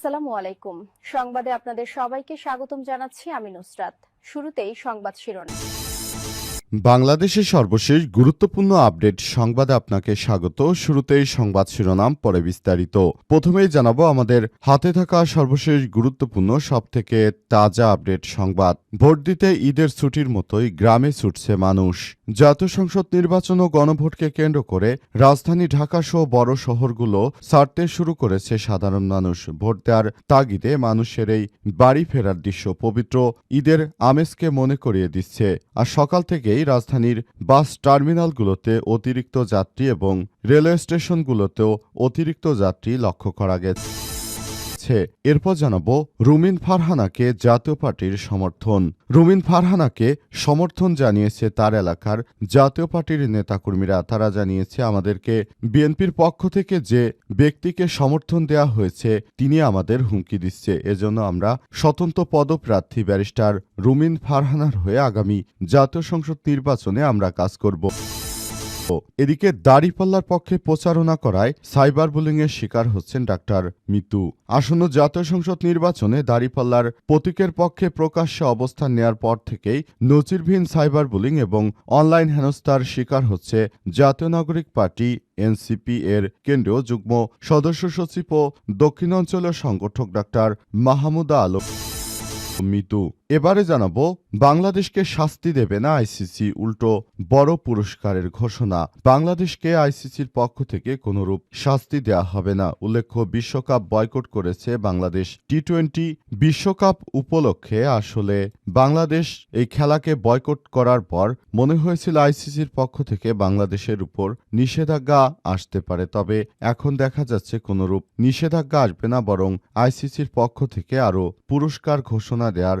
আসসালামু আলাইকুম। সংবাদে আপনাদের সবাইকে স্বাগতম জানাচ্ছি আমি নুসরাত। শুরুতেই সংবাদ শিরোনাম। বাংলাদেশের সর্বশেষ গুরুত্বপূর্ণ আপডেট সংবাদে আপনাকে স্বাগত। শুরুতেই সংবাদ শিরোনাম, পরে বিস্তারিত। প্রথমেই জানাব আমাদের হাতে থাকা সর্বশেষ গুরুত্বপূর্ণ, সবথেকে তাজা আপডেট সংবাদ। ভোট দিতে ঈদের ছুটির মতোই গ্রামে ছুটছে মানুষ। জাতীয় সংসদ নির্বাচন ও গণভোটকে কেন্দ্র করে রাজধানী ঢাকা সহ বড় শহরগুলো ছাড়তে শুরু করেছে সাধারণ মানুষ। ভোট দেওয়ার তাগিদে মানুষের এই বাড়ি ফেরার দৃশ্য পবিত্র ঈদের আমেজকে মনে করিয়ে দিচ্ছে। আর সকাল থেকেই রাজধানীর বাস টার্মিনালগুলোতে অতিরিক্ত যাত্রী এবং রেলওয়ে স্টেশনগুলোতেও অতিরিক্ত যাত্রী লক্ষ্য করা গেছে। এরপর জানাব রুমিন ফারহানাকে জাতীয় পার্টির সমর্থন। রুমিন ফারহানাকে সমর্থন জানিয়েছে তার এলাকার জাতীয় পার্টির নেতাকর্মীরা। তারা জানিয়েছে, আমাদেরকে বিএনপির পক্ষ থেকে যে ব্যক্তিকে সমর্থন দেওয়া হয়েছে, তিনি আমাদের হুমকি দিচ্ছে। এজন্য আমরা স্বতন্ত্র পদপ্রার্থী ব্যারিস্টার রুমিন ফারহানার হয়ে আগামী জাতীয় সংসদ নির্বাচনে আমরা কাজ করব। এদিকে দাড়িপাল্লার পক্ষে প্রচারণা করায় সাইবার বুলিংয়ের শিকার হচ্ছেন ডাক্তার মিতু। আসন্ন জাতীয় সংসদ নির্বাচনে দাড়িপাল্লার প্রতীকের পক্ষে প্রকাশ্যে অবস্থান নেয়ার পর থেকেই নজিরবিহীন সাইবার বুলিং এবং অনলাইন হেনস্থার শিকার হচ্ছে জাতীয় নাগরিক পার্টি, এনসিপি এর কেন্দ্রীয় যুগ্ম সদস্য সচিব ও দক্ষিণাঞ্চলীয় সংগঠক ডাক্তার মাহমুদা আলম। মিতু এবারে জানাব, বাংলাদেশকে শাস্তি দেবে না আইসিসি, উল্টো বড় পুরস্কারের ঘোষণা। বাংলাদেশকে আইসিসির পক্ষ থেকে কোনরূপ শাস্তি দেয়া হবে না। উল্লেখ্য, বিশ্বকাপ বয়কট করেছে বাংলাদেশ টি টোয়েন্টি বিশ্বকাপ উপলক্ষে। আসলে বাংলাদেশ এই খেলাকে বয়কট করার পর মনে হয়েছিল আইসিসির পক্ষ থেকে বাংলাদেশের উপর নিষেধাজ্ঞা আসতে পারে। তবে এখন দেখা যাচ্ছে কোনরূপ নিষেধাজ্ঞা আসবে না, বরং আইসিসির পক্ষ থেকে আরও পুরস্কার ঘোষণা দেওয়ার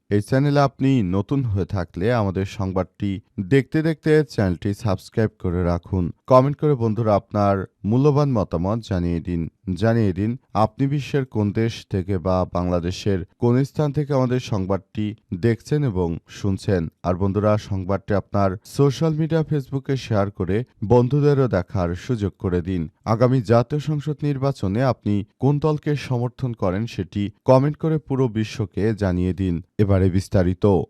এই চ্যানেলে আপনি নতুন হয়ে থাকলে আমাদের সংবাদটি দেখতে দেখতে চ্যানেলটি সাবস্ক্রাইব করে রাখুন। কমেন্ট করে বন্ধুরা আপনার মূল্যবান মতামত জানিয়ে দিন। জানিয়ে দিন, আপনি বিশ্বের কোন দেশ থেকে বা বাংলাদেশের কোন স্থান থেকে আমাদের সংবাদটি দেখছেন এবং শুনছেন। আর বন্ধুরা, সংবাদটি আপনার সোশ্যাল মিডিয়া, ফেসবুকে শেয়ার করে বন্ধুদেরও দেখার সুযোগ করে দিন। আগামী জাতীয় সংসদ নির্বাচনে আপনি কোন দলকে সমর্থন করেন সেটি কমেন্ট করে পুরো বিশ্বকে জানিয়ে দিন। এবারে レビスタリと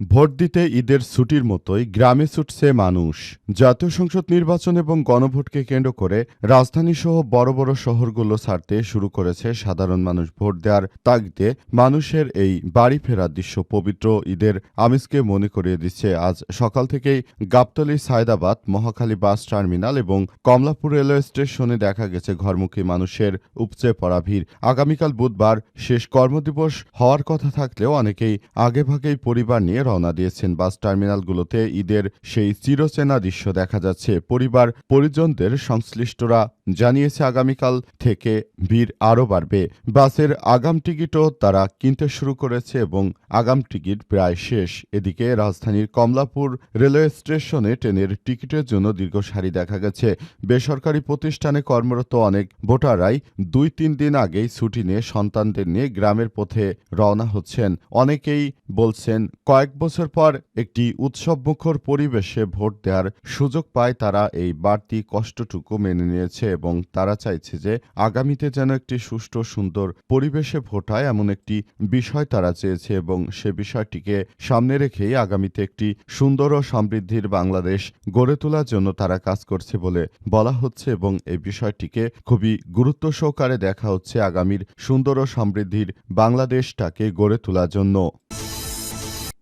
ভোট দিতে ঈদের ছুটির মতোই গ্রামে ছুটছে মানুষ। জাতীয় সংসদ নির্বাচন এবং গণভোটকে কেন্দ্র করে রাজধানী সহ বড় বড় শহরগুলো ছাড়তে শুরু করেছে সাধারণ মানুষ ভোট দেওয়ার তাগিদে মানুষের এই বাড়ি ফেরার দৃশ্য পবিত্র ঈদের আমিজকে মনে করিয়ে দিচ্ছে। আজ সকাল থেকেই গাবতলী সায়দাবাদ, মহাখালী বাস টার্মিনাল এবং কমলাপুর রেলওয়ে স্টেশনে দেখা গেছে ঘরমুখী মানুষের উপচে পড়া ভিড়। আগামীকাল বুধবার শেষ কর্মদিবস হওয়ার কথা থাকলেও অনেকেই আগেভাগেই পরিবার নিয়ে রওনা দিয়েছেন বাস টার্মিনালগুলোতে। ঈদের সেই চিরচেনা দৃশ্য দেখা যাচ্ছে। পরিবার, পরিজনদের সংশ্লিষ্টরা জানিয়েছে, আগামীকাল থেকে ভিড় আরও বাড়বে। বাসের আগাম টিকিটও তারা কিনতে শুরু করেছে এবং আগাম টিকিট প্রায় শেষ। এদিকে রাজধানীর কমলাপুর রেলওয়ে স্টেশনে ট্রেনের টিকিটের জন্য দীর্ঘ সারি দেখা গেছে। বেসরকারি প্রতিষ্ঠানে কর্মরত অনেক ভোটাররাই দুই তিন দিন আগেই ছুটি নিয়ে সন্তানদের নিয়ে গ্রামের পথে রওনা হচ্ছেন। অনেকেই বলছেন, কয়েক বছর পর একটি উৎসবমুখর পরিবেশে ভোট দেওয়ার সুযোগ পায় তারা, এই বাড়তি কষ্টটুকু মেনে নিয়েছে এবং তারা চাইছে যে আগামীতে যেন একটি সুষ্ঠু, সুন্দর পরিবেশে ভোট হয় এমন একটি বিষয় তারা চেয়েছে এবং সে বিষয়টিকে সামনে রেখেই আগামীতে একটি সুন্দর ও সমৃদ্ধির বাংলাদেশ গড়ে তোলার জন্য তারা কাজ করছে বলে বলা হচ্ছে এবং এই বিষয়টিকে খুবই গুরুত্ব সহকারে দেখা হচ্ছে আগামীর সুন্দর ও সমৃদ্ধির বাংলাদেশটাকে গড়ে তোলার জন্য।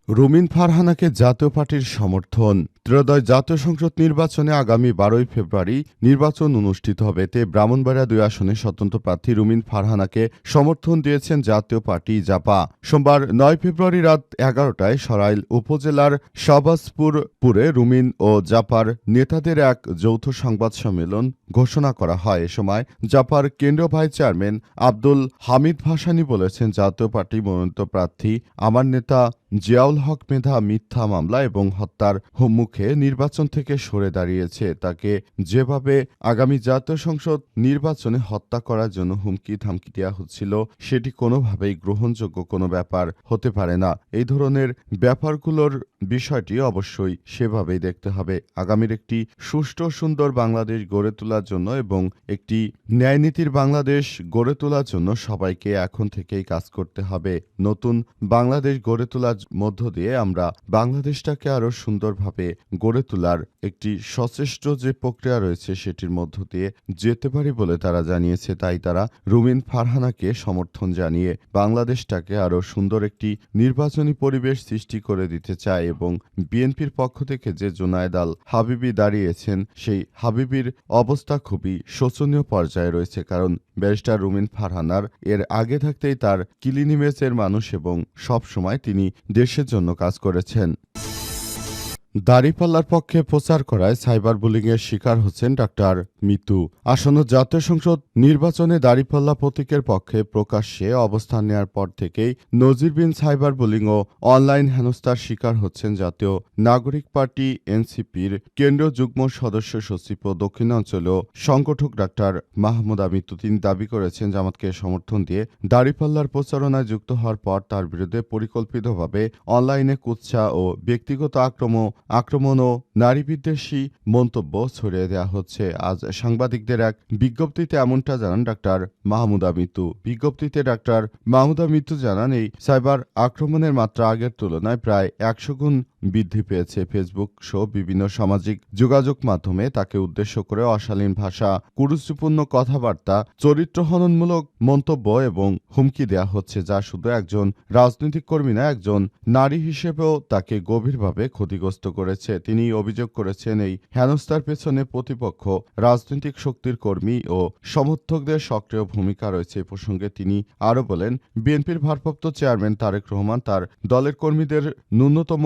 রুমিন ফারহানাকে জাতীয় পার্টির সমর্থন। ত্রয়োদশ জাতীয় সংসদ নির্বাচনে আগামী বারোই ফেব্রুয়ারি নির্বাচন অনুষ্ঠিত হবে। এতে ব্রাহ্মণবাড়িয়া দুই আসনে স্বতন্ত্র প্রার্থী রুমিন ফারহানাকে সমর্থন দিয়েছেন জাতীয় পার্টি জাপা। সোমবার নয় ফেব্রুয়ারি রাত এগারোটায় সরাইল উপজেলার শাহবাজপুরপুরে রুমিন ও জাপার নেতাদের এক যৌথ সংবাদ সম্মেলন ঘোষণা করা হয়। এ সময় জাপার কেন্দ্রীয় ভাইস চেয়ারম্যান আব্দুল হামিদ ভাসানি বলেছেন, জাতীয় পার্টি মনোনীত প্রার্থী আমার নেতা জিয়াউল হক মেধা মিথ্যা মামলা এবং হত্যার মুখে নির্বাচন থেকে সরে দাঁড়িয়েছে। তাকে যেভাবে আগামী জাতীয় সংসদ নির্বাচনে হত্যা করার জন্য হুমকি ধামকি দেওয়া হচ্ছিল, সেটি কোনোভাবেই গ্রহণযোগ্য কোনো ব্যাপার হতে পারে না। এই ধরনের ব্যাপারগুলোর বিষয়টি অবশ্যই সেভাবেই দেখতে হবে। আগামীর একটি সুষ্ঠু, সুন্দর বাংলাদেশ গড়ে তোলার জন্য এবং একটি ন্যায়নীতির বাংলাদেশ গড়ে তোলার জন্য সবাইকে এখন থেকেই কাজ করতে হবে। নতুন বাংলাদেশ গড়ে তোলার মধ্য দিয়ে আমরা বাংলাদেশটাকে আরও সুন্দরভাবে গড়ে তোলার একটি সচেষ্ট যে প্রক্রিয়া রয়েছে সেটির মধ্য দিয়ে যেতে পারি বলে তারা জানিয়েছে। তাই তারা রুমিন ফারহানাকে সমর্থন জানিয়ে বাংলাদেশটাকে আরও সুন্দর একটি নির্বাচনী পরিবেশ সৃষ্টি করে দিতে চায় এবং বিএনপির পক্ষ থেকে যে জুনায়দ আল হাবিবি দাঁড়িয়েছেন, সেই হাবিবির অবস্থা খুবই শোচনীয় পর্যায়ে রয়েছে কারণ ব্যারিস্টার রুমিন ফারহানার এর আগে থাকতেই তার কিলিনিমেসের মানুষ এবং সবসময় তিনি দেশের জন্য কাজ করেছেন। দাড়িপাল্লার পক্ষে প্রচার করায় সাইবার বুলিংয়ের শিকার হচ্ছেন ডাক্তার মিতু। আসন্ন জাতীয় সংসদ নির্বাচনে দাড়িপাল্লা প্রতীকের পক্ষে প্রকাশ্যে অবস্থান নেওয়ার পর থেকেই নজিরবিন সাইবার বুলিং ও অনলাইন হেনস্থার শিকার হচ্ছেন জাতীয় নাগরিক পার্টি এনসিপির কেন্দ্রীয় যুগ্ম সদস্য সচিব ও দক্ষিণাঞ্চলীয় সংগঠক ডাক্তার মাহমুদা মিতু। তিনি দাবি করেছেন, জামাতকে সমর্থন দিয়ে দাড়িপাল্লার প্রচারণায় যুক্ত হওয়ার পর তার বিরুদ্ধে পরিকল্পিতভাবে অনলাইনে কুৎসা ও ব্যক্তিগত আক্রমণ আক্রমণ ও নারী বিদ্বেষী মন্তব্য ছড়িয়ে দেওয়া হচ্ছে। আজ সাংবাদিকদের এক বিজ্ঞপ্তিতে এমনটা জানান ডাক্তার মাহমুদা মিতু। বিজ্ঞপ্তিতে ডাক্তার মাহমুদা মিতু জানান, এই সাইবার আক্রমণের মাত্রা আগের তুলনায় প্রায় একশো গুণ বৃদ্ধি পেয়েছে ফেসবুক সহ বিভিন্ন সামাজিক যোগাযোগ মাধ্যমে। তাকে উদ্দেশ্য করে অশালীন ভাষা, কুরুচিপূর্ণ কথাবার্তা চরিত্রহননমূলক মন্তব্য এবং হুমকি দেয়া হচ্ছে, যা শুধু একজন রাজনৈতিক কর্মী না, একজন নারী হিসেবেও তাকে গভীরভাবে ক্ষতিগ্রস্ত করেছে। তিনি অভিযোগ করেছেন, এই হেনস্থার পেছনে প্রতিপক্ষ, রাজনৈতিক শক্তির কর্মী ও সমর্থকদের সক্রিয় ভূমিকা রয়েছে। এ প্রসঙ্গে তিনি আরও বলেন, বিএনপির ভারপ্রাপ্ত চেয়ারম্যান তারেক রহমান তার দলের কর্মীদের ন্যূনতম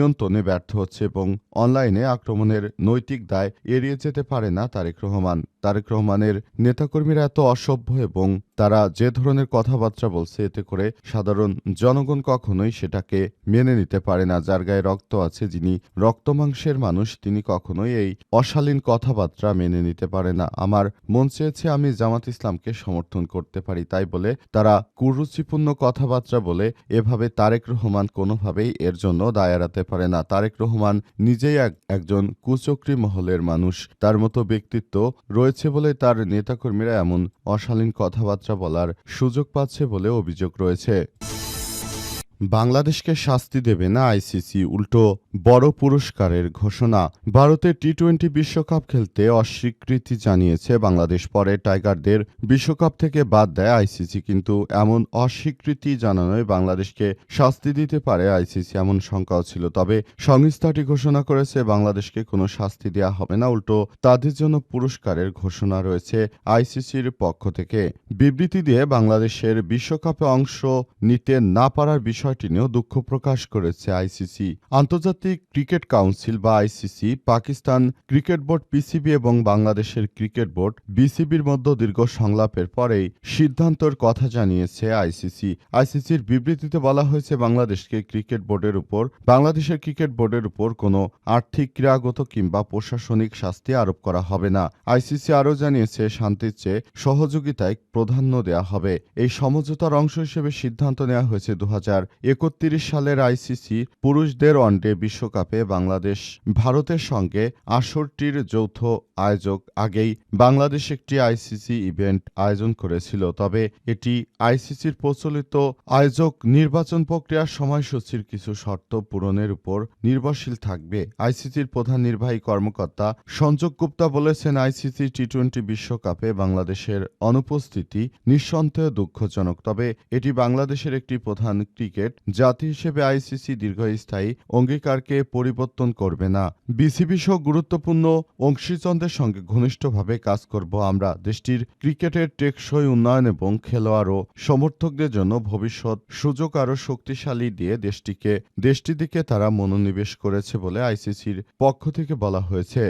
নিয়ন্ত্রণে ব্যর্থ হচ্ছে এবং অনলাইনে আক্রমণের নৈতিক দায় এড়িয়ে যেতে পারে না তারেক রহমান। তারেক রহমানের নেতাকর্মীরা এত অসভ্য এবং তারা যে ধরনের কথাবার্তা বলছে, এতে করে সাধারণ জনগণ কখনোই সেটাকে মেনে নিতে পারে না। যার গায়ে রক্ত আছে যিনি রক্তমাংসের মানুষ, তিনি কখনোই এই অশালীন কথাবার্তা মেনে নিতে পারে না। আমার মন চেয়েছে আমি জামাত ইসলামকে সমর্থন করতে পারি, তাই বলে তারা কুরুচিপূর্ণ কথাবার্তা বলে এভাবে তারেক রহমান কোনোভাবেই এর জন্য দায় এড়াতে পারে না। তারেক রহমান নিজেই এক, একজন কুচক্রী মহলের মানুষ। তার মতো ব্যক্তিত্ব রয়েছে বলে তার নেতাকর্মীরা এমন অশালীন কথাবার্তা বলার সুযোগ পাচ্ছে বলে অভিযোগ রয়েছে। বাংলাদেশকে শাস্তি দেবে না আইসিসি উল্টো বড় পুরস্কারের ঘোষণা। ভারতের টি টোয়েন্টি বিশ্বকাপ খেলতে অস্বীকৃতি জানিয়েছে বাংলাদেশ। পরে টাইগারদের বিশ্বকাপ থেকে বাদ দেয় আইসিসি, কিন্তু এমন অস্বীকৃতি জানানোয় বাংলাদেশকে শাস্তি দিতে পারে আইসিসি এমন শঙ্কাও ছিল। তবে সংস্থাটি ঘোষণা করেছে, বাংলাদেশকে কোনো শাস্তি দেওয়া হবে না। উল্টো তাদের জন্য পুরস্কারের ঘোষণা রয়েছে আইসিসির পক্ষ থেকে। বিবৃতি দিয়ে বাংলাদেশের বিশ্বকাপে অংশ নিতে না পারার বিষয়টি নিয়েও দুঃখ প্রকাশ করেছে আইসিসি। আন্তর্জাতিক ক্রিকেট কাউন্সিল বা ICC, Pakistan cricket board PCB এবং বাংলাদেশের ক্রিকেট বোর্ড বিসিবির মধ্যে দীর্ঘ সংলাপের পরেই সিদ্ধান্তর কথা জানিয়েছে আইসিসি। আইসিসির বিবৃতিতে বলা হয়েছে, বাংলাদেশকে ক্রিকেট বোর্ডের উপর, বাংলাদেশের ক্রিকেট বোর্ডের উপর কোনো আর্থিক ক্রিয়াগত কিংবা প্রশাসনিক শাস্তি আরোপ করা হবে না। আইসিসি আরও জানিয়েছে, শান্তির চেয়ে সহযোগিতায় প্রাধান্য দেওয়া হবে। এই সমঝোতার অংশ হিসেবে সিদ্ধান্ত নেওয়া হয়েছে দু হাজার একত্রিশ সালের আইসিসি পুরুষদের ওয়ানডে বিশ্বকাপে বাংলাদেশ ভারতের সঙ্গে আসরটির যৌথ আয়োজক আগেই বাংলাদেশ একটি আইসিসি ইভেন্ট আয়োজন করেছিল। তবে এটি আইসিসির প্রচলিত আয়োজক নির্বাচন প্রক্রিয়ার সময়সূচির কিছু শর্ত পূরণের উপর নির্ভরশীল থাকবে। আইসিসির প্রধান নির্বাহী কর্মকর্তা সঞ্জয় গুপ্তা বলেছেন, আইসিসি টি টোয়েন্টি বিশ্বকাপে বাংলাদেশের অনুপস্থিতি নিঃসন্দেহে দুঃখজনক, তবে এটি বাংলাদেশের একটি প্রধান ক্রিকেট জাতি হিসেবে আইসিসি দীর্ঘস্থায়ী, অঙ্গীকারকে পরিবর্তন করবে না। বিসিবি সহ গুরুত্বপূর্ণ অংশীজনদের সঙ্গে ঘনিষ্ঠভাবে কাজ করব আমরা। দেশটির ক্রিকেটের টেকসই উন্নয়ন এবং খেলোয়াড় ও সমর্থকদের জন্য ভবিষ্যৎ সুযোগ আরও শক্তিশালী দিয়ে দেশটিকে, দেশটির দিকে তারা মনোনিবেশ করেছে বলে আইসিসির পক্ষ থেকে বলা হয়েছে।